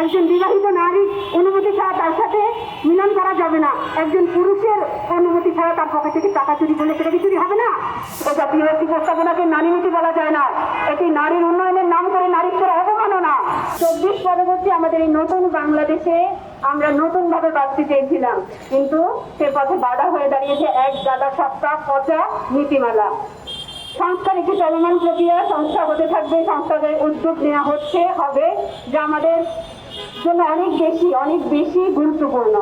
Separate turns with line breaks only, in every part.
একজন বিবাহিত নারীর অনুমতি ছাড়া তার সাথে মিলন করা যাবে না। একজন পুরুষের অনুমতি ছাড়া তার পকেট থেকে টাকা চুরি করলে সেটা চুরি হবে না? ও জাতীয় প্রস্তাবনাকে নারী নীতি বলা যায় না। এটি নারীর উন্নয়নের নাম করে নারীত্বের অবমাননা। চব্বিশ পরবর্তী আমাদের এই নতুন বাংলাদেশে আমরা নতুন ভাবে বাঁচতে চেয়েছিলাম। কিন্তু সে পথে বাধা হয়ে দাঁড়িয়েছে এক গাদা সপ্তাহ পচা নীতিমালা। সংস্কার একটি চলমান প্রক্রিয়া, সংস্থা হতে থাকবে। সংস্কারের উদ্যোগ নেওয়া হচ্ছে, হবে যা আমাদের জন্য অনেক বেশি অনেক বেশি গুরুত্বপূর্ণ।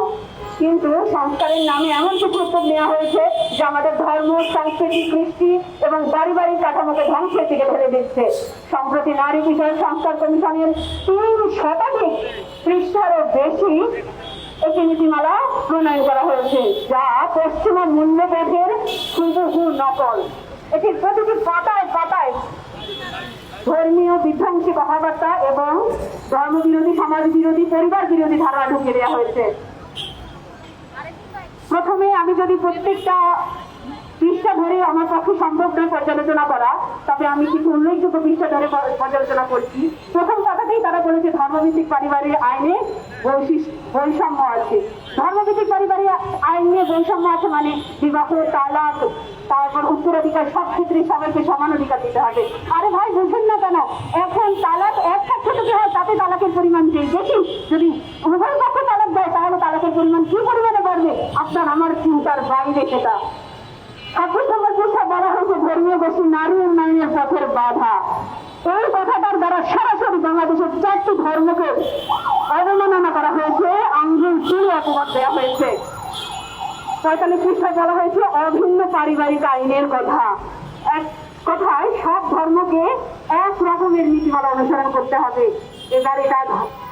কিন্তু সংস্কারের নামে এমন কিছু উদ্যোগ নেওয়া হয়েছে যা আমাদের ধর্ম, সংস্কৃতি, কৃষ্টি এবং পারিবারিক কাঠামোকে ধ্বংসের দিকে ধরে দিচ্ছে। সম্প্রতি নারী বিষয়ক সংস্কার কমিশনের তিন শতাধিক পৃষ্ঠারও বেশি একটি নীতিমালা প্রণয়ন করা হয়েছে, যা পশ্চিমা মূল্যবোধের হুবহু নকল। এটির প্রতিটি পাতায় পাতায় ধর্মীয় বিধ্বংসী কথাবার্তা এবং ধর্ম বিরোধী সমাজ বিরোধী পরিবার বিরোধী ধারণা ঢুকে দেওয়া হয়েছে। প্রথমে আমি যদি প্রত্যেকটা পৃষ্ঠা ধরে আমার পক্ষে সম্ভব নয় পর্যালোচনা করা। তবে আমি কিছু উল্লেখযোগ্য পৃষ্ঠা ধরে পর- পর্যালোচনা করছি। প্রথম কথাতেই তারা বলেছে ধর্মভিত্তিক পারিবারিক আইনে বৈষম্য আছে। ধর্মভিত্তিক পারিবারিক আইন নিয়ে বৈষম্য আছে মানে বিবাহ, তালাক, তারপর উত্তরাধিকার সব ক্ষেত্রে সবাইকে সমান অধিকার দিতে হবে। আরে ভাই, বুঝুন না কেন? এখন তালাক এক পক্ষ থেকে হয়, তাতে তালাকের পরিমাণ যে দেখি যদি উভয় পক্ষ তালাক দেয়, তাহলে তালাকের পরিমাণ কি পরিমাণে বাড়বে? আপনার আমার চিন্তার বাইরে সেটা। ছাব্বিশ বলা হয়েছে ধর্মীয় গোষ্ঠী নারী উন্নয়নের পথের বাধা এই কথাটার দ্বারা সরাসরি বাংলাদেশের চারটি ধর্মকে অবমাননা করা হয়েছে আঙ্গুল তুলে অপবাদ দেওয়া হয়েছে পঁয়তাল্লিশ পৃষ্ঠায় বলা হয়েছে অভিন্ন পারিবারিক আইনের কথা এক কথায় সব ধর্মকে এক রকমের নীতিমালা অনুসরণ করতে হবে এবার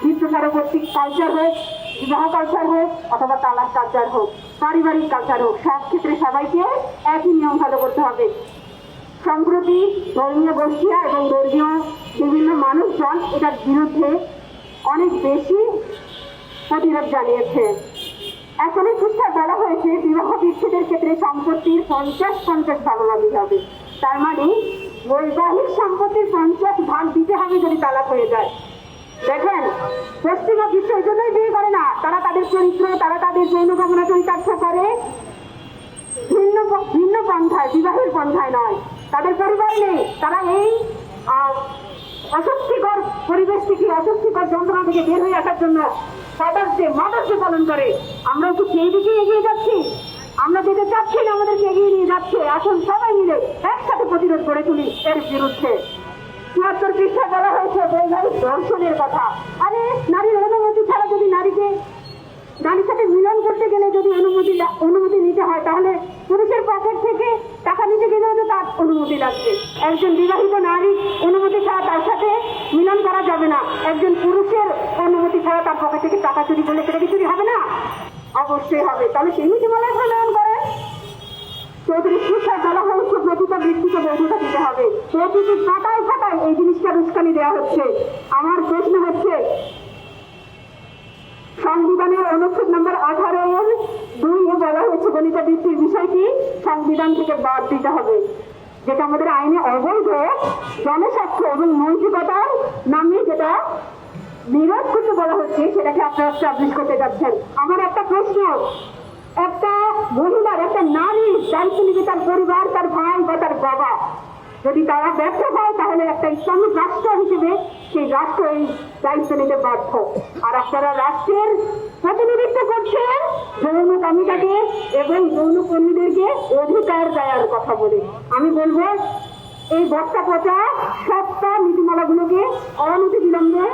মৃত্যু পরবর্তী কালচার হোক বিবাহ কালচার হোক অথবা তালাক কালচার হোক, পারিবারিক কালচার হোক সব ক্ষেত্রে সবাইকে একই নিয়ম ফলো করতে হবে। সম্প্রতি ধর্মীয় গোষ্ঠীরা এবং ধর্মীয় বিভিন্ন মানুষজন এটার বিরুদ্ধে অনেক বেশি প্রতিরোধ জানিয়েছে। এখন পৃষ্ঠায় বলা হয়েছে বিবাহ বিচ্ছেদের ক্ষেত্রে সম্পত্তির পঞ্চাশ পঞ্চাশ ভাগাভাগি হবে। তার মানে বৈবাহিক সম্পত্তির পঞ্চাশ ভাগ দিতে হবে যদি তালাক হয়ে যায়। দেখেন পশ্চিমা বিশ্ব এই জন্যই বিয়ে করে না। তারা তাদের চরিত্র, তারা তাদের যৌন কামনা চরিতার্থ করে। ভিন্ন ভিন্ন পন্থায়, বিবাহের পন্থায় নয়। তাদের পরিবার নেই। তারা এই অস্বস্তিকর পরিবেশ থেকে, অস্বস্তিকর যন্ত্রণা থেকে বের হয়ে আসার জন্য ফাদার্সে মাদার্সে পালন করে। আমরা কি সেই দিকে এগিয়ে যাচ্ছি। আমরা যেতে চাচ্ছি না, আমাদেরকে এগিয়ে নিয়ে যাচ্ছে। এখন সবাই মিলে একসাথে প্রতিরোধ করে তুলি এর বিরুদ্ধে। চুয়াত্তর পৃষ্ঠা বলা হয়েছে বৈবাহিক দর্শনের কথা। আরে, নারীর অনুমতি ছাড়া যদি নারীকে, নারীর সাথে মিলন করতে গেলে যদি অনুমতি অনুমতি নিতে হয়, তাহলে পুরুষের পকেট থেকে টাকা নিতে গেলেও তো তার অনুমতি লাগবে। একজন বিবাহিত নারী অনুমতি ছাড়া তার সাথে মিলন করা যাবে না। একজন পুরুষের অনুমতি ছাড়া তার পকেট থেকে টাকা চুরি করলে সেটা কি চুরি হবে না? অবশ্যই হবে। তাহলে সেই নীতিমালায় প্রণয়ন করেন চৌত্রিশ পৃষ্ঠায় বলা হয়েছে, প্রতিটা ব্যক্তিকে বৈধতা দিতে হবে। প্রতিটি পাতায় এই জিনিসটা উস্কানি দেওয়া হচ্ছে? আমার প্রশ্ন হচ্ছে, সংবিধানের অনুচ্ছেদ নম্বর আঠারো দুই এ বলা হয়েছে গণিত বৃত্তির বিষয়টি সংবিধান থেকে বাদ দিতে হবে। যেটা আমাদের আইনে অবৈধ, জনস্বার্থ এবং নৈতিকতার নামে যেটা বিরোধ করতে বলা হচ্ছে, সেটাকে আপনারা স্টাবলিশ করতে যাচ্ছেন। আমার একটা প্রশ্ন, একটা মহিলার, একটা নারীর দায়িত্ব নিবে তার পরিবার, তার ভাই বা তার বাবা যদি তারা ব্যর্থ হয়, তাহলে একটা ইসলামিক রাষ্ট্র হিসেবে সেই রাষ্ট্র এই দায়িত্ব নিতে বাধ্য। আর আপনারা রাষ্ট্রের প্রতিনিধিত্ব করছেন যৌন কমিটাকে এবং যৌন কর্মীদেরকে অধিকার দেওয়ার কথা বলে। আমি বলব, এই বক্তা পচা সবটা নীতিমালাগুলোকে অনতি বিলম্বে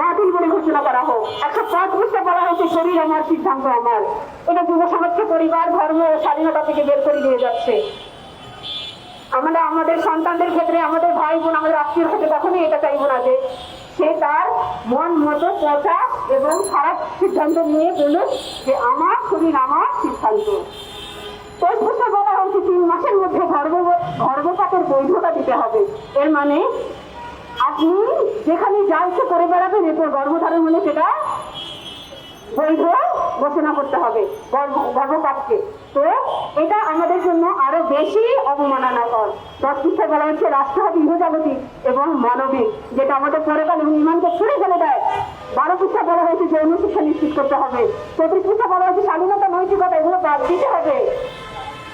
বাতিল বলে ঘোষণা করা হোক। একশো পঁয়ত্রিশটা বলা হয়েছে শরীর আমার সিদ্ধান্ত আমার। এটা যুব সমাজকে পরিবার, ধর্ম ও স্বাধীনতা থেকে বের করে দিয়ে যাচ্ছে। আমরা আমাদের সন্তানদের ক্ষেত্রে, আমাদের ভাই বোন, আমাদের আত্মীয় ক্ষেত্রে কখনোই এটা চাইব না যে সে তার মন মতো পচা এবং খারাপ সিদ্ধান্ত নিয়ে বলুক যে আমার শরীর, আমার সিদ্ধান্ত। বলা হয়েছে, তিন মাসের মধ্যে গর্ভ গর্ভপাতের বৈধতা দিতে হবে। এর মানে আপনি যেখানে যা ইচ্ছে করে বেড়াবেন, এরপর গর্ভধারণ হলে সেটা বৈধ ঘোষণা করতে হবে গর্ভ- গর্ভপাতকে তো এটা আমাদের জন্য আরও বেশি অবমাননাকর। দশ পৃষ্ঠায় বলা হচ্ছে রাষ্ট্র হবে ইহজাগতিক এবং মানবিক, যেটা আমাদের পরেকাল এবং ইমানকে ছুড়ে ফেলে দেয়। বারো পৃষ্ঠা বলা হয়েছে যৌন শিক্ষা নিশ্চিত করতে হবে। চব্বিশ পৃষ্ঠা বলা হয়েছে স্বাধীনতা, নৈতিকতা এগুলো বাদ দিতে হবে।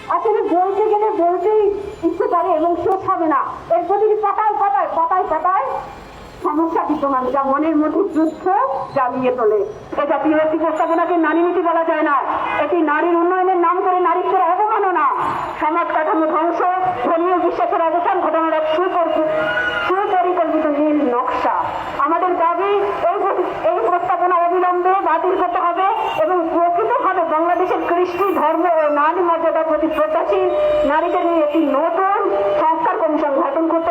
আসলে বলতে গেলে বলতেই ইচ্ছে করে এবং শেষ হবে না। এর প্রতিটি পাতায় পাতায় পাতায় পাতায় সমস্যা বিদ্যমান যা মনের মধ্যে যুদ্ধ জ্বালিয়ে তোলে। এ জাতীয় একটি প্রস্তাবনাকে নারী নীতি বলা যায় না। এটি নারীর উন্নয়নের নাম করে নারীত্বের অবমাননা। সমাজ কাঠামো ধ্বংস ধর্মীয় বিশ্বাসের অবসান ঘটানোর এক সুপরিকল্পিত নীল নকশা। আমাদের দাবি, এই এই প্রস্তাবনা অবিলম্বে বাতিল করতে হবে এবং প্রকৃতভাবে বাংলাদেশের কৃষ্টি, ধর্ম ও নারী মর্যাদার প্রতি শ্রদ্ধাশীল নারীদের নিয়ে একটি নতুন সংস্কার কমিশন গঠন করতে